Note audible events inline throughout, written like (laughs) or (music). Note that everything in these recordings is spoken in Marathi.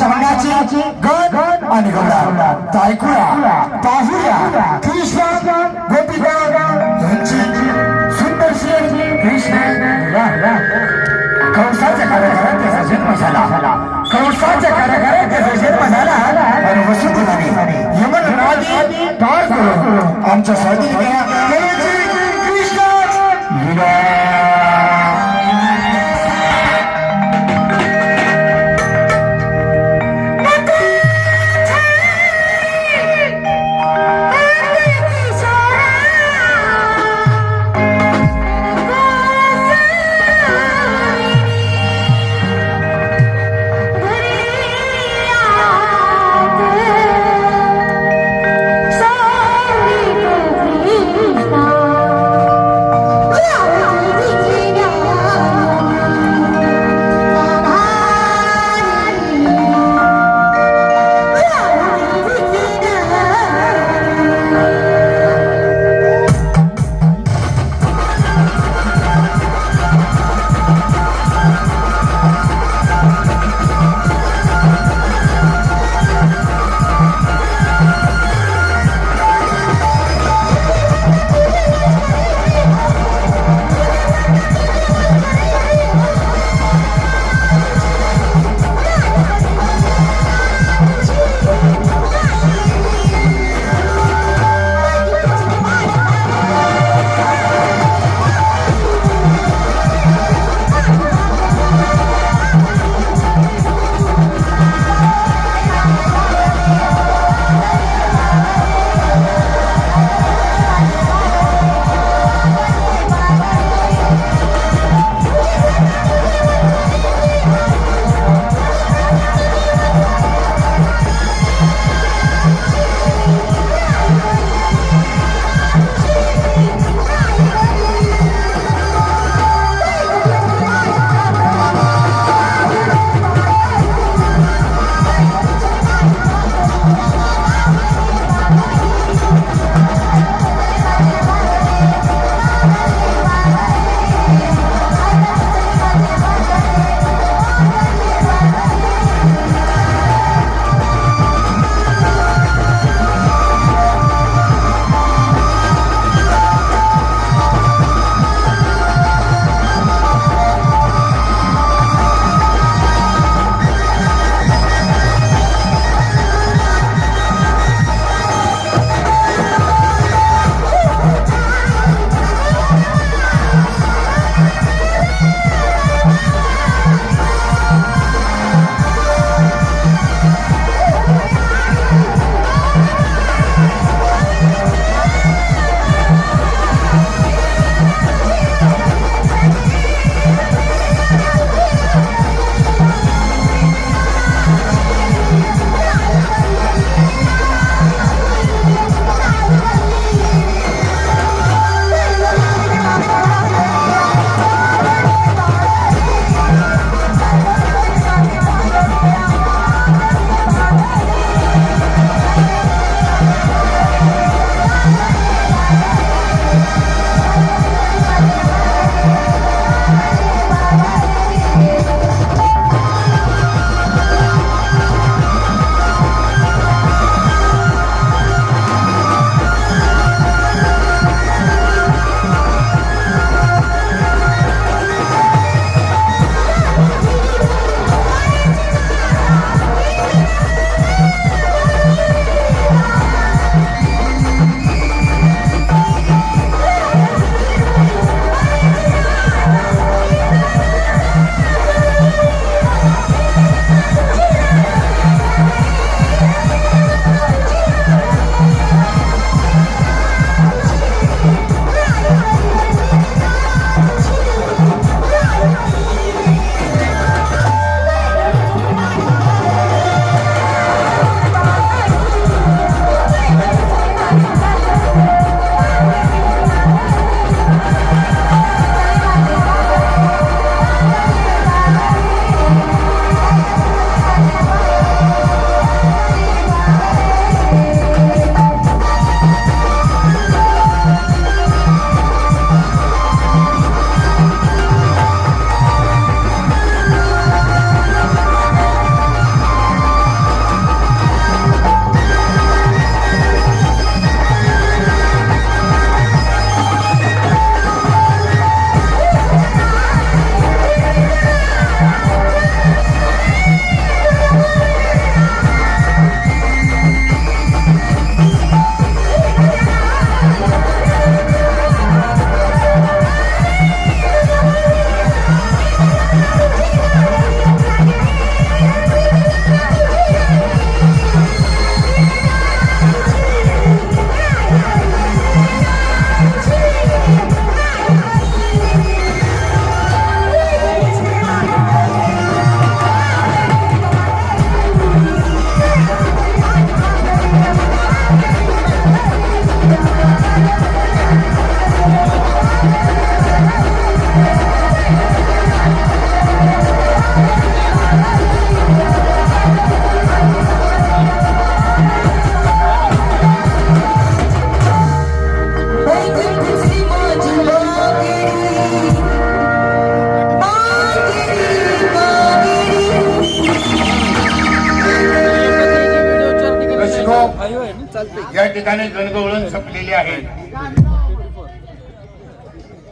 लोकमान्य गट आणि गौडा ऐकूया पाहूया. कृष्ण गोपिका यांची सुंदर शेर कृष्ण. कंसाच्या कार्यक्रमात त्याचा जन्म झाला. कंसाच्या कार्यक्रमात त्याचा जन्म झाला आणि वसुदेवाने यमन नादी पार करून आमच्या स्वाधीन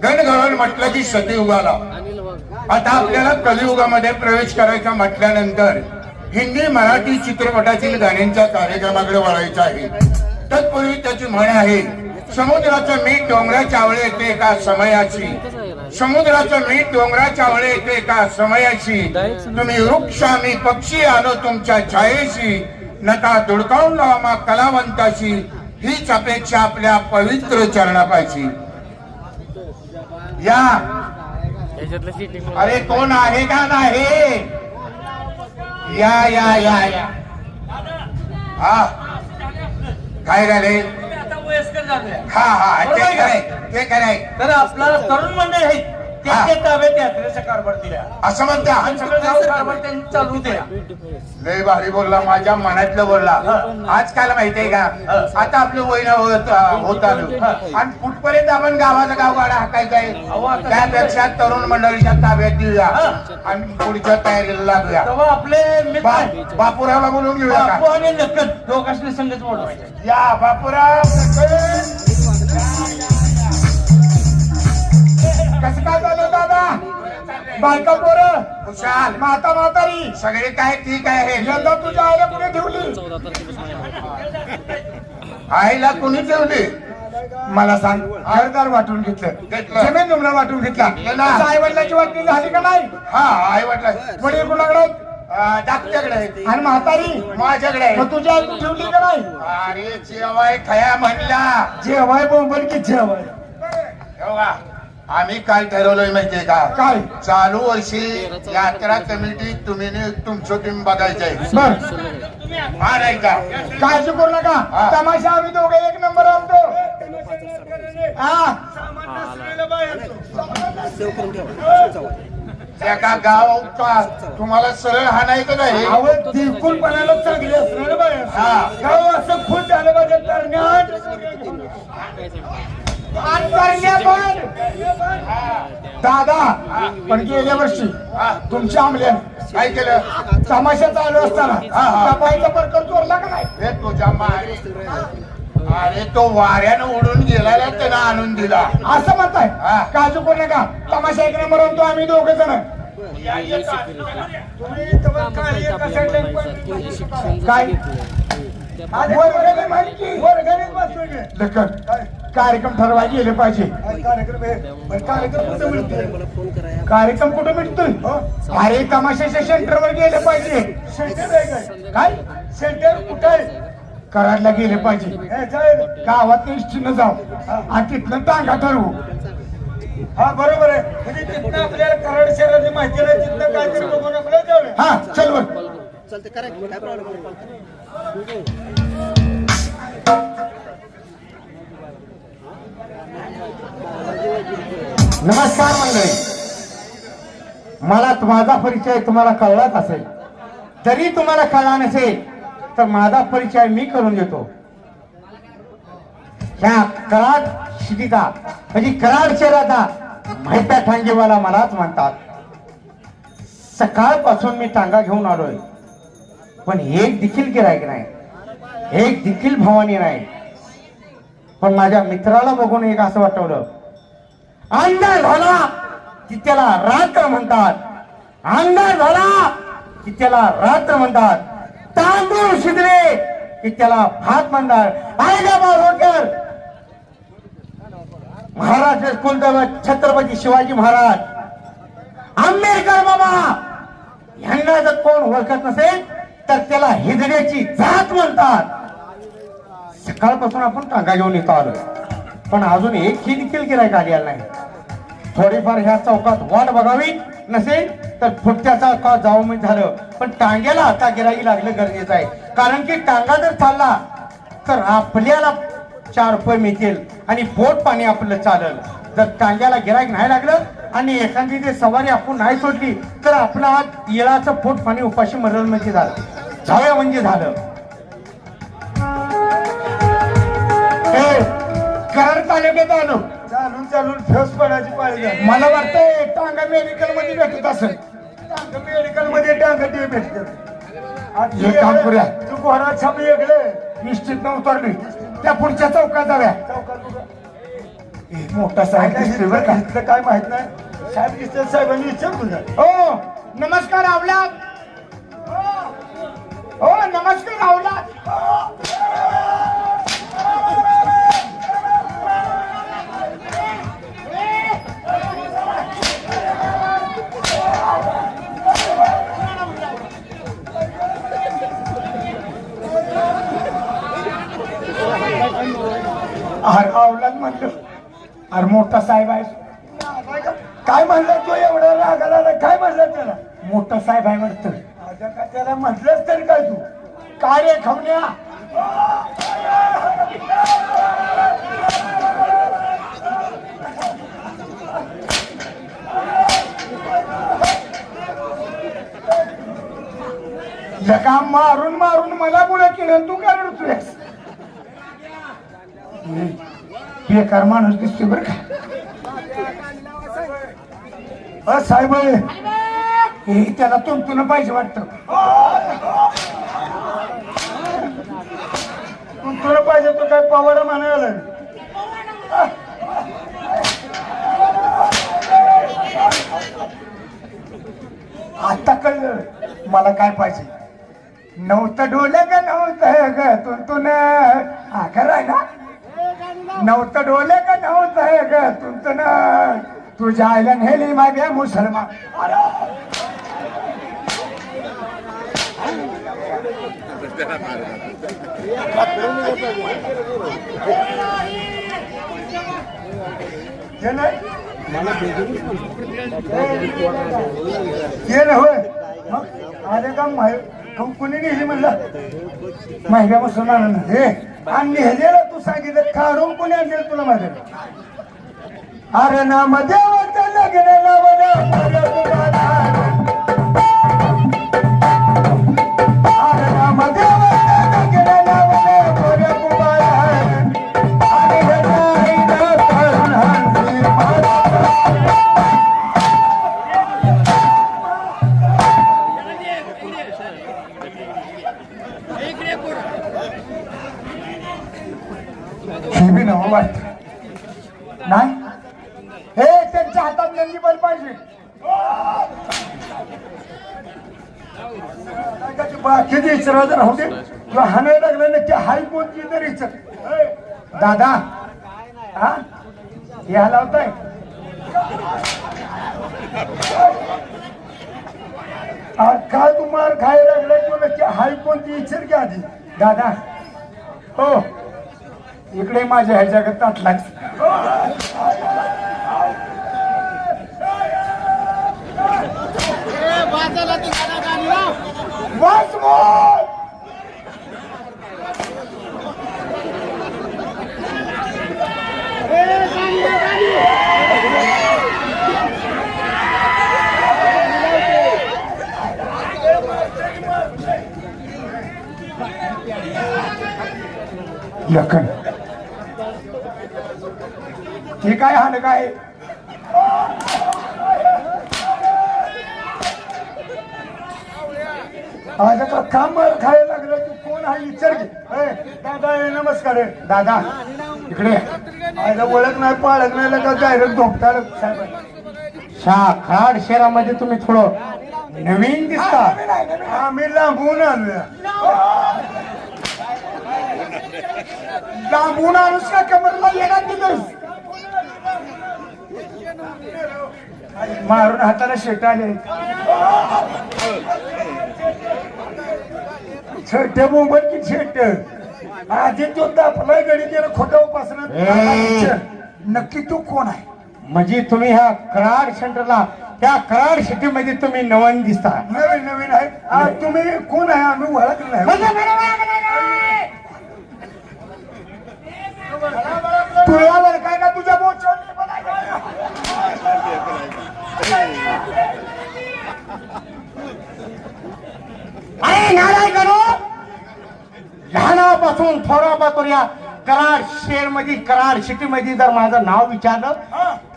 गणगवळण म्हटलं की सतीयुगाला. आता आपल्याला कलियुगामध्ये प्रवेश करायचा म्हटल्यानंतर हिंदी मराठी चित्रपटातील गाण्यांच्या कार्यक्रमाकडे वळायचं आहे. तत्पूर्वी त्याची म्हण आहे समुद्राचं मीठ डोंगराच्या आवळे येते एका समयाची? समुद्राचं मीठ डोंगराच्या आवळे येते एका समयाची? तुम्ही वृक्ष आम्ही पक्षी आलो तुमच्या छायेशी. नका दुडकावून लावा मा कलावंताची हीच अपेक्षा आपल्या पवित्र चरणापायची या. याच्यातलं सिटिंग अरे कोण आहे? का नाही या या या या. हा. काय झाले? आता वयस्कर झाले. हा हा ते बरोबर खरंय का? ते खरंय. तर आपल्याला तरुण मंडळी आहेत. ते ताब्यात कारभार असं म्हणता. आणि सगळं गाव कारभार त्यांनी चालू लय भारी बोलला माझ्या मनातलं बोलला. आजकाल माहितीये का? आता आपलं वय होत होत आलो. आणि कुठपर्यंत आपण गावाचा गावगाडा हाकायचा आहे त्यापेक्षा तरुण मंडळीच्या ताब्यात देऊया. आणि पुढच्या तयारीला लागूया. तेव्हा आपले मित्र बोलून घेऊया बापू का आणि नकद दोघांनी संगत बोलवायचे या बापूराव कसं काय झालं दादा? बायका पोरं खुशाल. माता म्हातारी. सगळे काय ठीक आहे? यंदा तुझ्या आईला कुणी ठेवली? आईला कुणी ठेवली? मला सांग घरदार वाटून घेतलं. जमीन जुमला वाटून घेतला. आई वडिलांची वाटणी झाली का नाही? हा आई वाटला वडील कुणाकडे डाक्टरकडे आहे. आणि म्हातारी? माझ्याकडे आहे. मग तुझ्या आईने ठेवली का नाही? अरे जेवाय खया म्हणला. जेवाय बोंबल की जेवाय. एवढा आम्ही काय ठरवलंय माहितीये का? काय? चालू वर्षी यात्रा कमिटी तुम्ही तुमचं तुम्ही बघायचंय. हा नाही का काळजी करू नका. हा. तमाशा आम्ही दोघे एक नंबर आणतो. हा. एका गाव का? तुम्हाला सरळ हाणायचं नाही. आवड दिलकुलपणाला चांगली असणार बाय हा. गाव असं खुश झालं पाहिजे तरण्यात आणि तरण्या पण. दादा पण गेल्या वर्षी. तुमच्या आमल्यान काय केलं? तमाशा चालू असताना. तपाईचा प्रकार चोरला का नाही? हे तुझ्या मारे अरे तो वाऱ्यानं उडून गेला त्यानं आणून दिला. असं म्हणताय? हा. काजू करू नका तमाशा एक नंबर आणतो आम्ही दोघे जण. काय? वर्गणीत बसतोय की. लखन, कार्यक्रम ठरवायला गेले पाहिजे. कार्यक्रम कुठे मिळतोय? अरे तमाशाच्या सेंटरवर गेले पाहिजे. काय? सेंटर कुठे आहे? कराडला गेले पाहिजे. गावात इष्टीनं जाऊ. आणि तिथनं टांगा ठरवू. हा बरोबर आहे. म्हणजे तिथनं आपल्याला कराड शहराची माहिती नाही तिथनं काहीतरी बघून आपल्याला जाऊया हा चल बर. चालते करा काय प्रॉब्लेम नमस्कार मंडळी. मला माझा परिचय तुम्हाला कळलाच असेल. तरी तुम्हाला कळला नसेल तर माझा परिचय मी करून देतो. ह्या कराड शिटीचा म्हणजे कराड शहराचा माहित्या ठांगेवाला मलाच म्हणतात. सकाळपासून मी टांगा घेऊन आलोय. पण एक देखील गिरायक नाही. एक देखील भवानी नाही. पण माझ्या मित्राला बघून एक असं वाटवलं. अंधार झाला की त्याला रात्र म्हणतात. अंधार झाला की त्याला रात्र म्हणतात. तांदूळ शिजले की त्याला भात म्हणतात. आयगाबा रोडकर महाराष्ट्र कुलदैवत छत्रपती शिवाजी महाराज. आंबेडकर बाबा! यांना जर कोण ओळखत नसेल तर त्याला हिजड्याची जात म्हणतात. सकाळपासून आपण टांगा घेऊन येतो आलोय. पण अजून एकही देखील गिरायक आलेला नाही. थोडीफार ह्या चौकात वाट बघावी नसेल तर पुढच्या चौकात जाऊन झालं. पण टांग्याला आता गिराई लागलं गरजेचं आहे. कारण की टांगा जर चालला तर आपल्याला चार रुपये मिळतील आणि पोट पाणी आपलं चालल. जर टांग्याला गिराईक नाही लागलं आणि एखादी ते सवारी आपण नाही सोडली तर आपला हात येळाचं पोट पाणी उपाशी मरल म्हणजे झालं. जाऊया म्हणजे झालं. कराड तालुक्यात आलो चालून चालून फेस पडायची पाळी मला वाटतंय टांगा मेडिकलमध्ये भेटत असेल. टांगा मेडिकलमध्ये टांगा ते भेटत. एक काम करूया. तू घोडा छाप वेगळे निश्चित उतरली. त्या पुढच्या चौकात जाव्या ए, मोठा साहेब दिसतोय बरं का? काय माहीत नाही. साहेब दिसते साहेबांनी विचार तुझा हो नमस्कार आवला हो नमस्कार आवला अरे आवलाच म्हणलं. अरे मोठा साहेब आहे. काय म्हणलं तू एवढा रागाला काय म्हणलं त्याला? मोठा साहेब आहे वाटतं का त्याला म्हटलंच तरी काय तू? काय रे खवण्या लगा मारून मारून मला पुढे केलं. तू काय रडतोयस? बेकार माणूस दिसतोय बर का? साहेब हे त्याला तुमतून पाहिजे वाटतं. तुमतून पाहिजे तो काय पवाडा म्हणायला आता कळलं मला काय पाहिजे. नव्हतं डोले का नव्हतं ग तुमतून. हा आहे ना नव्हतं डोले का नव्हतं ग? तुंतुन तुझ्या आईला नेली मागे मुसलमान. हे नाही? ये ना होय? मग आले का माहि कुणी नेली म्हणलं? माहिती मुसलमान हे! आणि नेलेलं तू सांगितलं काढून कोणी असेल तुला माझ्या अरे ना नाम देवाचं लग्न लावलं माझ्या ह्या जगात ताटलाच लखन हे काय हान काय? आज का खायला लागलं तू कोण हा विचार घे दादा नमस्कार दादा इकडे आयला ओळख नाही पाळत नाही का डायरेक्ट झोपताड साहेब शाखाड शहरामध्ये तुम्ही थोडं नवीन दिसता. आम्ही लांबून आणलं लांबून आणूस का? कमरला येणार तिथं मारून हाताला शेट आले. छोटे मोबाईल की छेट आधी तो दापलाय गडी त्याला खोटा उपासना. नक्की तू कोण आहे? म्हणजे तुम्ही ह्या कराड सेंटरला त्या कराड सिटी मध्ये तुम्ही नवीन दिसता. नवीन नवीन आहे. तुम्ही कोण आहे? आम्ही ओळखलं नाही. तुळावर काय का तुझ्या बोचवली अरे नाराय करो? लहानापासून थोरापासून या कराड शहरमध्ये कराड सिटी मध्ये जर माझं नाव विचारलं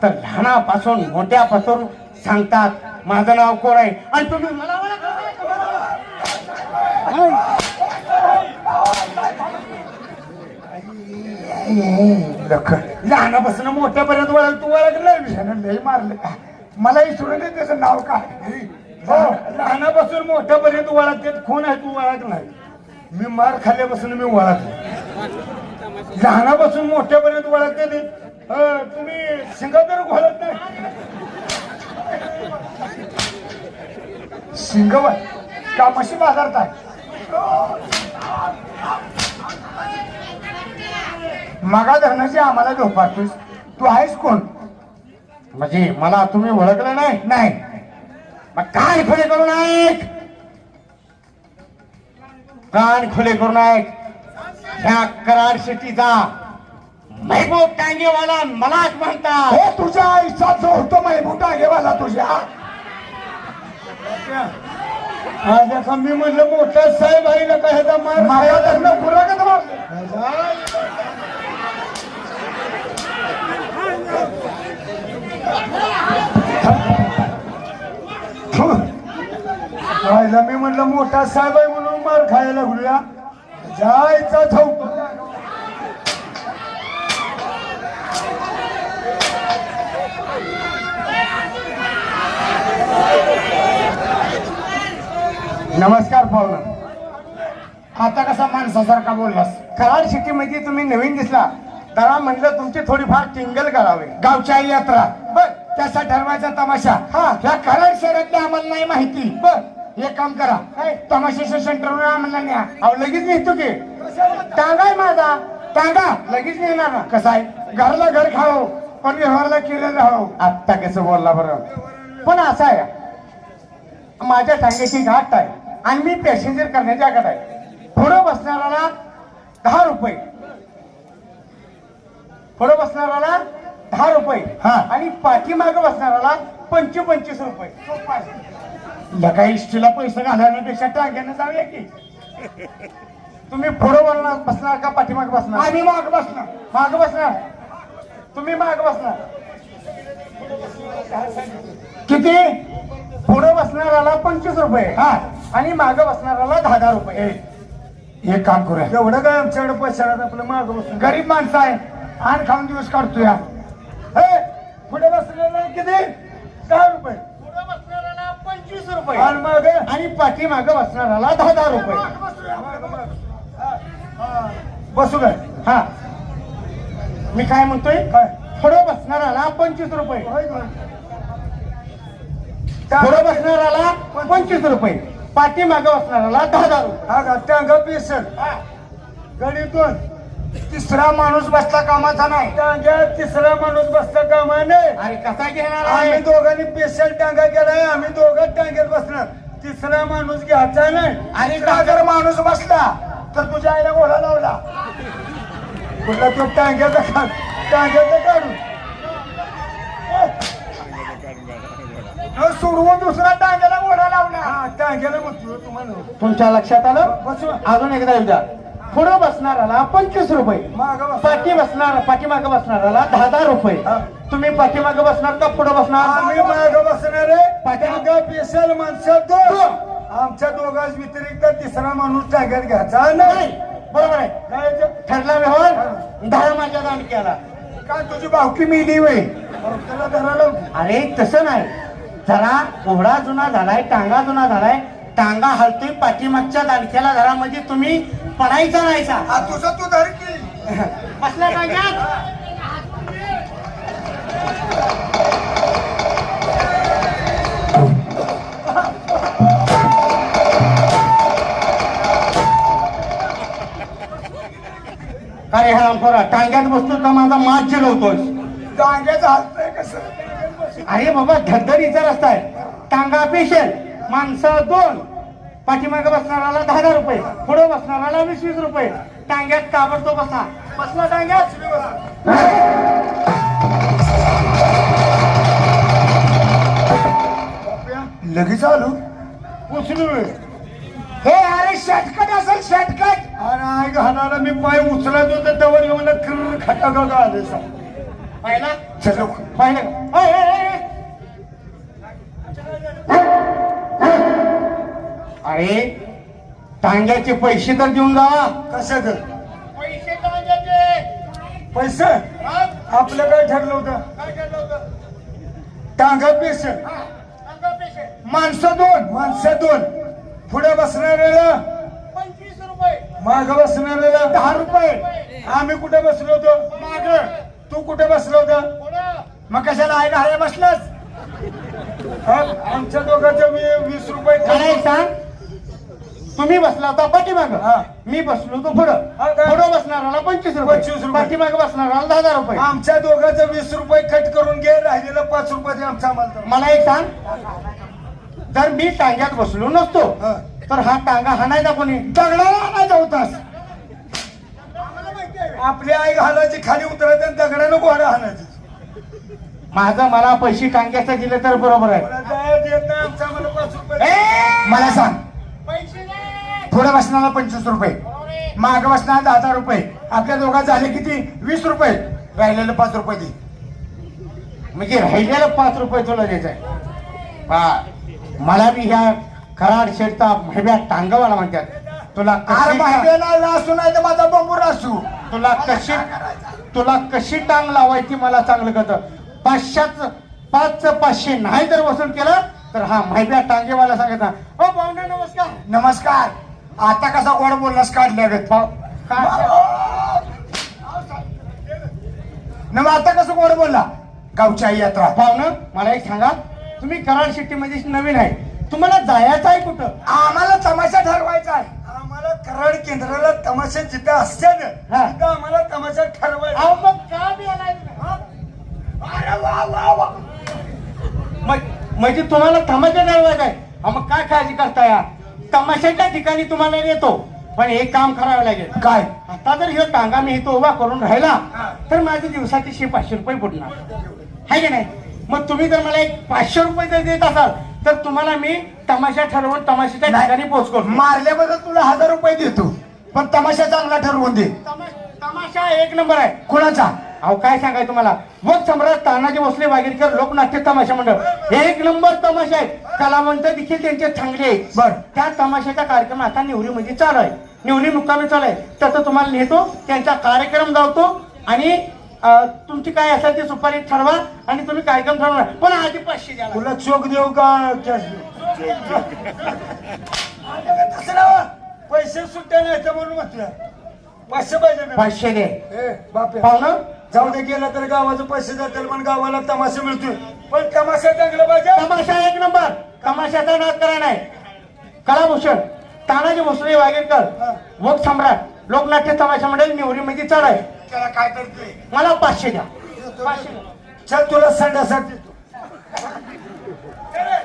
तर लहानापासून मोठ्यापासून सांगतात माझं नाव कोण आहे? आणि तुम्ही मला ओळखलं नाही का? लखन लहानापासून मोठ्यापर्यंत वळख तू वळखलं? विषयानं लय मारलं मला विसरून दे त्याचं नाव काय? हो, लहानापासून मोठ्यापर्यंत ओळखते कोण आहे तू ओळख नाही मी मार खाल्ल्यापासून मी ओळखले लहानापासून मोठ्यापर्यंत ओळखते ते तुम्ही सिंगापूर घोळत नाही? सिंगवर कामाशी बाजारत आहे? मगा धरणाची आम्हाला झोपातोस तू आहेस कोण? म्हणजे मला तुम्ही ओळखलं नाही? नाही. मग कान खुले करून ऐक कान खुले करून ऐक ह्या कराड सिटीचा महबूब टांगेवाला मलाच म्हणता हो तुझ्या आईचा जो होतो महबूब टांगेवाला तुझ्या. आज मी म्हणलं मोठा साहेब ना काय मार माझ्या धरणं पुरा का खायला मी म्हणलं मोठा साहेब आहे म्हणून मार खायला लागूया. जायचा चौक नमस्कार पाहुणा. आता कसा माणसासारखा बोललास? कराड सिटी मध्ये तुम्ही नवीन दिसला. जरा म्हणलं तुमची थोडीफार टिंगल करावी. गावच्या यात्रा. बर. त्याचा ठरवायचा तमाशा. हा. ह्या कराड शहरातली आम्हाला नाही माहिती. बर. एक काम करा. तमाशाच्या सेंटरवर आम्हाला न्या. अहो लगेच निघतो की. टांगाय माझा. टांगा लगेच नेणार. ना कसं आहे? घरला घर खाओ पण व्यवहारला केलेलं राहो आत्ता कसं बोलला बरं? पण असं आहे. माझ्या टांग्याची घाट आहे. आणि मी पॅसेंजर करण्याच्या गाठ आहे. पुढं बसणाऱ्याला दहा रुपये. पुढं बसणाऱ्याला दहा रुपये. हा. आणि पाठीमागं बसणाऱ्याला पंच पंचवीस रुपये. लगा इष्टीला पैसे घालण्यापेक्षा टांग्यानं जाऊया की. तुम्ही पुढं बोलणार बसणार का पाठीमाग बसणार? आम्ही माग बसणार. माग बसणार? तुम्ही माग बसणार. किती? पुढे बसणाऱ्याला पंचवीस रुपये. हा. आणि मागे बसणाऱ्याला दहा दहा रुपये हे काम करूया. एवढं काय आमच्याकडे पैसा आपलं मागं बसून? गरीब माणसं आहे आण खाऊन दिवस काढतो या हे पुढे बसलेला किती? दहा रुपये. पंचवीस रुपये. आणि माग? आणि पाठी मागे बसणाऱ्याला दहा दहा रुपये. बसू काय हा मी काय म्हणतोय? काय? पुढे बसणाऱ्याला पंचवीस रुपये. पुढे बसणाऱ्याला पंचवीस रुपये. पाठी मागे बसणाऱ्याला दहा दहा रुपये. हा का? टांगा पेसल गडीतून तिसरा माणूस बसता कामाचा नाही. टांग्यात तिसरा माणूस बसता कामा नाही अरे कसा घेणार आम्ही दोघांनी पेशल टांगा केलाय आम्ही दोघं टांग्यात बसणार. तिसरा माणूस घ्यायचा नाही. आणि जर माणूस बसला तर तुझ्या आईला घोडा लावला. कुठला तो टांग्याचा काढ टांग्याचा काढून. सोडवून दुसरा टांग्याला ओढा लावला. हा टांग्याला म्हणतो तुम्हाला. तुमच्या लक्षात आलं? अजून एकदा एकदा पुढे बसणाऱ्याला पंचवीस रुपये. पाठी बसणार. पाठीमागे बसणाऱ्याला दहा दहा रुपये. तुम्ही पाठीमागे बसणार का पुढे बसणार? आम्ही मागे बसणार पाठीमागे. पेशल माणसं दोन. आमच्या दोघांच व्यतिरिक्त तिसरा माणूस टांग्यात घ्यायचा नाही. बरोबर आहे. ठरला व्यवहार? दहा माझ्या दान केला. काय तुझी बावकी त्याला धरायला अरे तसं नाही. जरा ओढा जुना झालाय टांगा जुना झालाय. टांगा हलतोय पाठीमागच्या दांडक्याला धरा. म्हणजे तुम्ही पडायचा नाहीसा तुझा तू धर की. बसला (laughs) टांग्यात काय हा पोरा टांग्यात बसतो का माझा मात जिलवतोय टांग्याचं हलतंय कसं? अरे बाबा धडधडीचा रस्ता आहे. टांगा पेशल माणसं दोन. पाठीमागे बसणाऱ्याला दहा हजार रुपये पुढे बसणाऱ्याला वीस वीस रुपये. टांग्यात ताबडतोब बसा. बसला टांग्यात. लगेच आलो. उचलू हे अरे शर्टकट असेल शर्टकट अरे आई घालायला मी पाय उचलत होतो तेव्हा येऊन किर खटा गा आले. पाहिला? चलो पाहिलं अरे टांग्याचे पैसे तर देऊन जा. कसं कर पैसे पैसे? आपलं काय ठरलं होतं? टांगा पेशंट माणसं दोन. माणसं दोन. पुढे बसणाऱ्याला माग बसणाऱ्याला दहा रुपये. आम्ही कुठे बसलो होतो? माग. तू कुठे बसलो होता? मग कशाला आहे का बसलास? हा, आमच्या दोघांचं मी वीस रुपये सांग? तुम्ही बसला होता पाठीमाग. मी बसलो होतो पुढं? पुढं बसणाराला पंचवीस रुपये. 25 रुपये. पाठीमाग बसणाराला दहा हजार रुपये. आमच्या दोघांचं वीस रुपये कट करून घे राहिलेलं पाच रुपये आमचा आम्हाला दे. मला एक सांग. जर मी टांग्यात बसलो नसतो हा. तर हा टांगा हाणायचा कोणी? दगडाला आणायचा होतास. आपली आई घालायची खाली उतरायचं आणि दगडानं घोडा हाणायचं. माझं मला पैसे टांग्याचं दिले तर बरोबर आहे. मला जायला देत नाही, आमचा आम्हाला पाच रुपये मला सांग. पुढे बसणारा पंचवीस रुपये. माग बसणार दहा हजार रुपये. आपल्या दोघात झाले किती? वीस रुपये. राहिलेलं पाच रुपये दे. म्हणजे राहिलेलं पाच रुपये तुला द्यायचंय. मला बी ह्या कराड शेडचा महिब्या टांगावाला म्हणतात. तुला माहिती असू नाही तर माझा बंबूर असू तुला कशी तुला कशी टांग लावायची मला चांगलं कळतं. पाचशेच पाच पाचशे नाही जर वसूल केलं तर हा महिब्या टांगेवाला सांगायचा हो पाहुणे नमस्कार. नमस्कार. आता कसा गोड बोललास काढल्या गत पाव- काय न आता कसं गोड बोलला? गावची आई यात्रा पाहुणं मला एक सांगा तुम्ही कराड सिटी मध्ये नवीन आहे. तुम्हाला जायचं आहे कुठं? आम्हाला तमाशा ठरवायचा आहे. आम्हाला कराड केंद्राला तमाशा जिथं असते ना हा. तिथं आम्हाला तमाशा ठरवायचा. अहो, मग का बी आलाय तुम्ही? अरे वा वा वा. मग- म्हणजे तुम्हाला तमाशा ठरवायचा आहे. अहो, मग काय काळजी करता या तमाशाच्या ठिकाणी तुम्हाला येतो. पण एक काम करावं लागेल. काय? आता जर ह्यो टांगा मी इथं उभा करून राहिला तर माझे दिवसाचे शे पाचशे रुपये बुडणार आहे की नाही? मग तुम्ही जर मला एक पाचशे रुपये जर देत असाल तर तुम्हाला मी तमाशा ठरवून तमाशाच्या. ठिकाणी करतो मारल्याबद्दल तुला हजार रुपये देतो. पण तमाशा चांगला ठरवून दे. तमा- तमाशा एक नंबर आहे. कुणाचा? अहो काय सांगाय तुम्हाला? मग सम्राट तानाजी भोसले वागीरकर लोकनाट्य तमाशा मंडळ. एक नंबर तमाशा आहे. कलावंत देखील त्यांचे चांगले आहेत. बर. त्या तमाशाचा कार्यक्रम आता निवडीमध्ये चालू आहे. निवडी मुक्कामी चालू आहे. त्याचा तुम्हाला नेतो त्यांचा कार्यक्रम गावतो आणि तुमची काय असेल ती सुपारी ठरवा आणि तुम्ही कार्यक्रम ठरवा पण आधी पाचशे द्या. तुला चोक देऊ का? तसं नाही. पैसे सुट्ट्या नाही म्हणून म्हटलं. पाचशे पाहिजे. पाचशे दे. पाहुणं जाऊ दे गेलं तर गावाचे पैसे जातील पण गावाला तमाशा मिळतोय. पण तमाशा चांगला पाहिजे. तमाशा एक नंबर. तमाशाचा नाद करा नाही. कलाभूषण तानाजी भोसले वागेरकर वक सम्राट लोकनाट्य तमाशा मंडळ निवडीमध्ये चालू आहे. त्याला काय करतोय मला पाचशे द्या. पाचशे द्या. चल तुला संडासाठी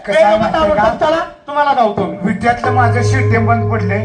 कसं आहे का? चला तुम्हाला धावतो मी. विट्यातलं माझं शिट्टे बंद पडले